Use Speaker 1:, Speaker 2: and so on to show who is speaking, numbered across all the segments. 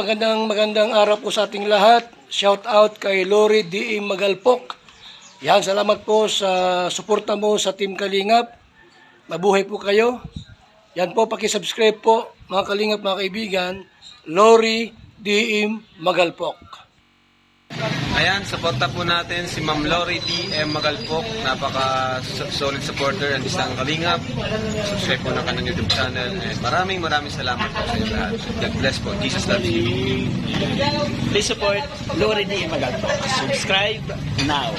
Speaker 1: magandang magandang araw po sa ating lahat. Shout out kay Lori D. Magalpok. Yan, salamat po sa suporta mo sa Team Kalingap. Mabuhay po kayo. Yan po, pakisubscribe po mga Kalingap, mga kaibigan. Lori D. Magalpok.
Speaker 2: Ayan, suporta po natin si Ma'am Lori D. M. Magalpok. Napaka solid supporter and isang kalingap. Subscribe po ng kanyang YouTube channel. And maraming maraming salamat po sa inyo lahat. God bless po. Jesus loves you.
Speaker 3: Please support Lori D. Magalpo. Subscribe now.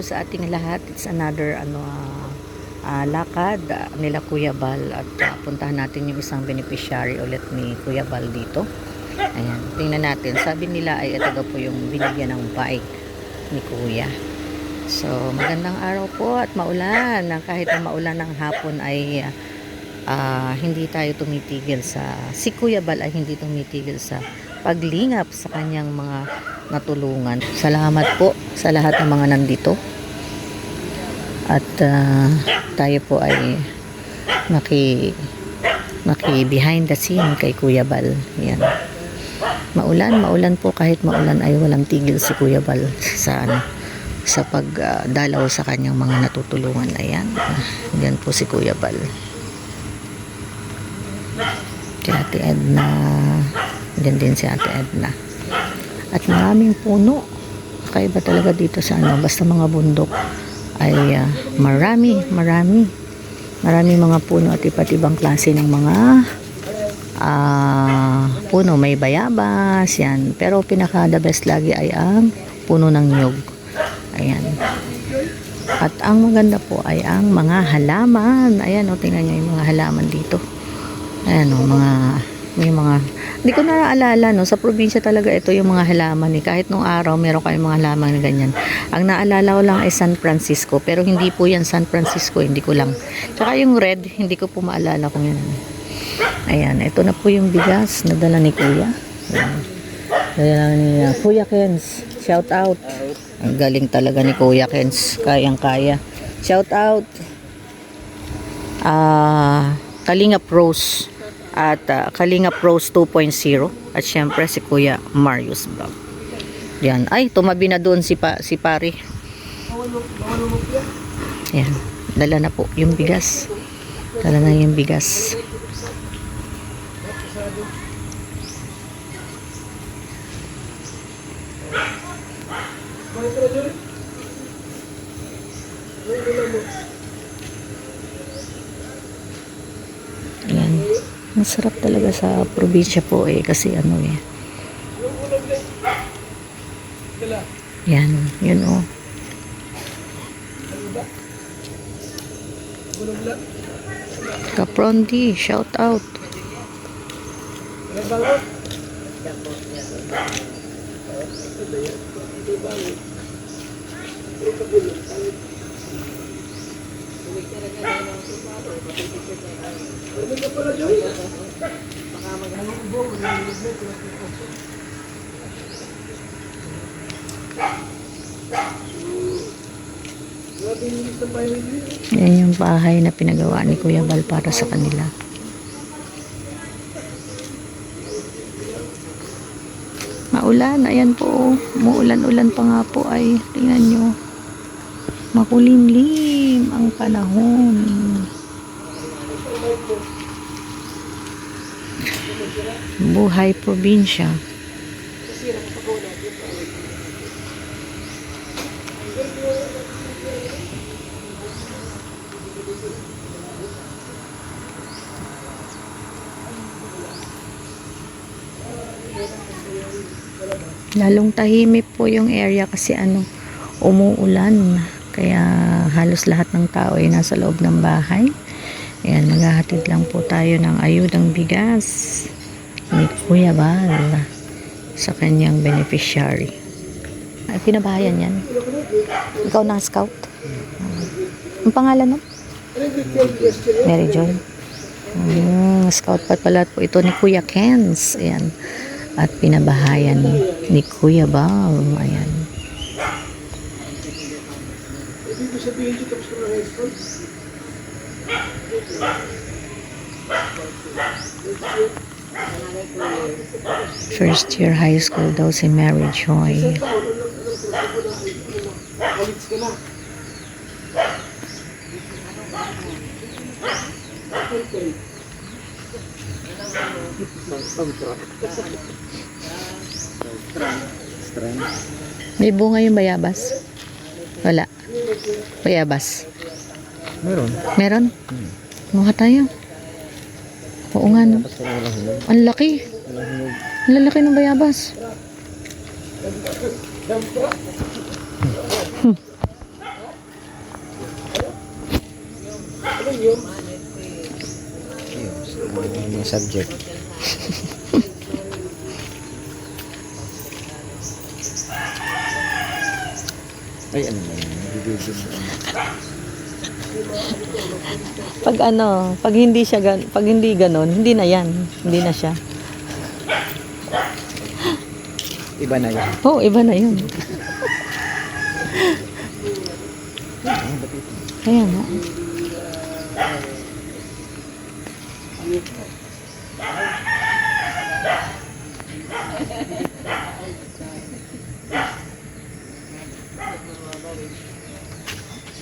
Speaker 4: Po sa ating lahat. It's another ano ah, ah, lakad ah, nila Kuya Bal at ah, puntahan natin yung isang beneficiary ulit ni Kuya Bal dito. Ayan, tingnan natin. Sabi nila ay ito daw po yung binigyan ng bike ni Kuya. So, magandang araw po at maulan. Kahit na maulan ng hapon ay ah, hindi tayo tumitigil sa si Kuya Bal ay hindi tumitigil sa paglingap sa kanyang mga natulungan. Salamat po sa lahat ng mga nandito. At ah, tayo po ay maki maki behind the scene kay Kuya Bal. Yan. Maulan, maulan po kahit maulan ay walang tigil si Kuya Bal sa ano sa pagdalaw sa kanyang mga natutulungan. Ayan. Yan po si Kuya Bal. Ate Edna. Diyan din si Ate Edna. At maraming puno. Kakaiba talaga dito sa ano. Basta mga bundok ay ah, marami, marami. Marami mga puno at iba't ibang klase ng mga ah, puno. May bayabas, yan. Pero pinaka the best lagi ay ang puno ng nyug. Ayan. At ang maganda po ay ang mga halaman. Ayan o, tingnan nyo yung mga halaman dito. Ayan o, mga, may mga, hindi ko naaalala no, sa probinsya talaga ito yung mga halaman eh. Kahit nung araw meron kayong mga halaman na ganyan. Ang naalala ko lang ay San Francisco, pero hindi po yan San Francisco, hindi ko lang. Tsaka yung red, hindi ko po maalala kung yan. Ayan, ito na po yung bigas na dala ni Kuya. Ayan. Ni uh, Kuya Kens. Shout out. Ang galing talaga ni Kuya Kens. Kayang-kaya. Shout out. Ah, Kalinga Pros at ah, Kalinga Pros 2.0 at syempre si Kuya Marius Vlog. Yan. Ay, tumabi na doon si pa, si pare. Yan. Dala na po yung bigas. Dala na yung bigas. Yan. Talaga sa probinsya po eh kasi ano eh. Yan, yun oh. Kaprondi, shout out. Yan yung bahay na pinagawa ni Kuya Bal para sa kanila. Maulan, ayan po. Muulan-ulan pa nga po ay. Tingnan nyo. Makulimlim ang panahon. Buhay probinsya. Lalong tahimik po yung area kasi ano, umuulan. Kaya halos lahat ng tao ay nasa loob ng bahay. Ayan, maghahatid lang po tayo ng ayudang bigas ni Kuya Bal sa kanyang beneficiary. Ay, pinabahayan yan. Ikaw na scout. Ang pangalan mo? Mary Joy. Mm, scout pa pala po ito ni Kuya Kens. Ayan. At pinabahayan ni Kuya Bal. Ayan.
Speaker 1: Ibig sabihin dito tapos ka na high school?
Speaker 4: First year high school daw si Mary Joy. May bunga yung bayabas? Wala. Bayabas?
Speaker 5: Meron.
Speaker 4: Meron? Muha tayo. Oo nga no. Ang laki. Ang lalaki ng bayabas.
Speaker 5: Mga subject. Ay, ano ba yun? Nabibigyan mo.
Speaker 4: Pag ano, pag hindi siya gan pag hindi ganon, hindi na yan. Hindi na siya.
Speaker 5: Iba na yan.
Speaker 4: Oo, iba na yun. Kaya nga.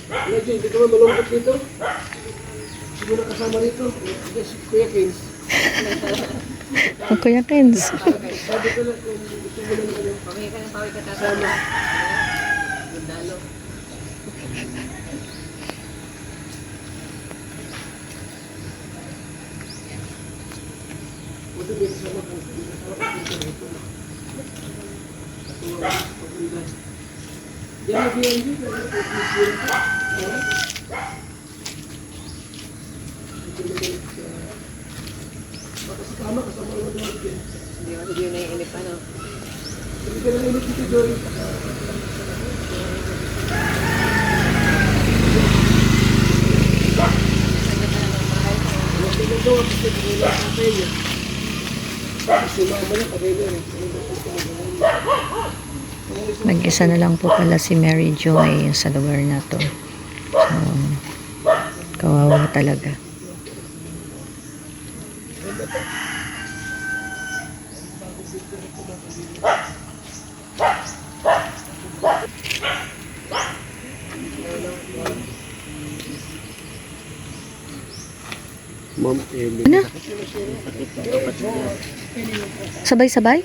Speaker 1: Wala dyan, hindi ka ba malungkot dito? Hindi mo na kasama rito. Yes, Kuya Kins.
Speaker 4: Ang Kuya Kens.
Speaker 1: Sabi ko lang kung gusto mo lang ano. Kasama. Buti may kasama ka. Diyan na biyan dito. Hindi ka na init dito, Joy.
Speaker 4: Nag-isa na lang po pala si Mary Joy sa lugar na to. So, kawawa talaga.
Speaker 5: Ma'am Ellie.
Speaker 4: Sabay-sabay?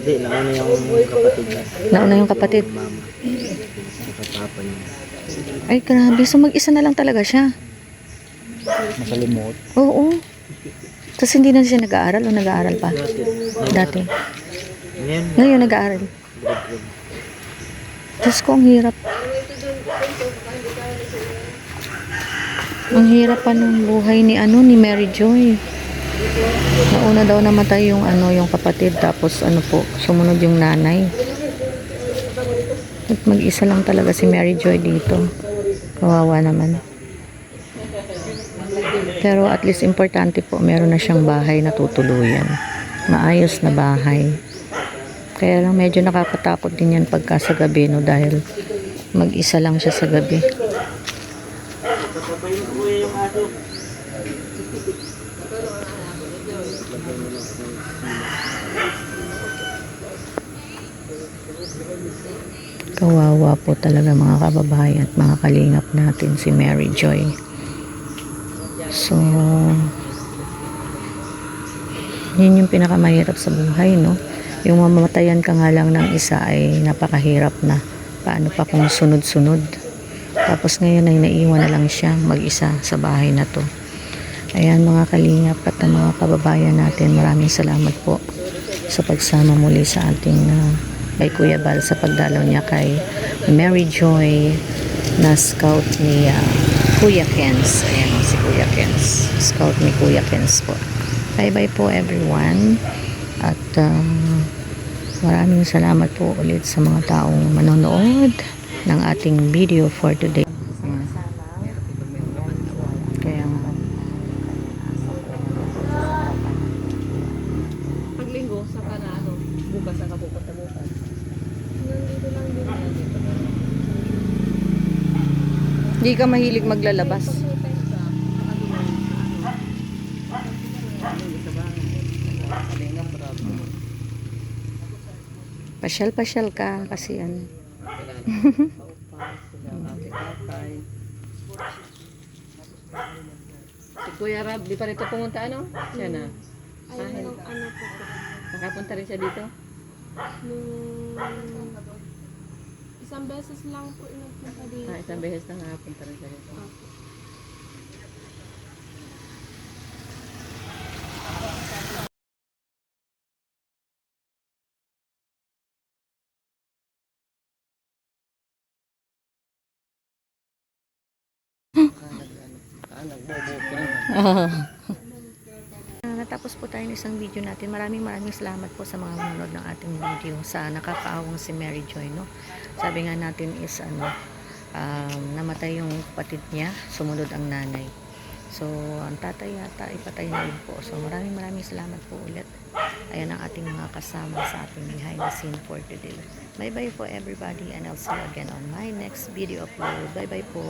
Speaker 5: Hindi, nauna yung kapatid na.
Speaker 4: Nauna yung kapatid.
Speaker 5: Mama. Niya.
Speaker 4: Ay, grabe. So, mag-isa na lang talaga siya.
Speaker 5: Makalimot.
Speaker 4: Oo. Tapos hindi na siya nag-aaral o nag-aaral pa? Dati.
Speaker 5: Ngayon,
Speaker 4: Ngayon nag-aaral. Diyos ko, ang hirap. Ang hirap pa ng buhay ni ano ni Mary Joy. Nauna daw namatay yung ano yung kapatid tapos ano po sumunod yung nanay. At mag-isa lang talaga si Mary Joy dito. Kawawa naman. Pero at least importante po meron na siyang bahay na tutuluyan. Maayos na bahay. Kaya lang medyo nakakatakot din yan pagka sa gabi no dahil mag-isa lang siya sa gabi. Kawawa po talaga mga kababayan at mga kalingap natin si Mary Joy. So, yun yung pinakamahirap sa buhay, no? Yung mamamatayan ka nga lang ng isa ay napakahirap na. Paano pa kung sunod-sunod? Tapos ngayon ay naiwan na lang siya mag-isa sa bahay na to. Ayan mga kalingap at ang mga kababayan natin, maraming salamat po sa pagsama muli sa ating uh, kay Kuya Bal sa pagdalaw niya kay Mary Joy na scout ni ah, Kuya Kens. Ayan si Kuya Kens. Scout ni Kuya Kens po. Bye-bye po everyone. At um, maraming salamat po ulit sa mga taong manonood ng ating video for today. Ayan. Kaya nga. Paglinggo, sa ka na ano, bukas ang kapupunta bukas.
Speaker 6: Nandito lang din dito.
Speaker 4: Hindi ka mahilig maglalabas. Pasyal-pasyal ka kasi ano si Kuya Rab, di pa rito pumunta ano? Siya na.
Speaker 6: Ay, nung ano po.
Speaker 4: Nakapunta rin siya dito?
Speaker 6: Nung isang beses lang po inagpunta dito.
Speaker 4: Ah, isang beses na nakapunta rin siya dito. Ah, natapos po tayo ng isang video natin. Maraming maraming salamat po sa mga manonood ng ating video sa nakakaawang si Mary Joy, no? Sabi nga natin is ano, um, namatay yung kapatid niya, sumunod ang nanay. So, ang tatay yata ay patay na rin po. So, maraming maraming salamat po ulit. Ayan ang ating mga kasama sa ating behind the scene for today. Bye-bye po everybody and I'll see you again on my next video upload. Bye-bye po.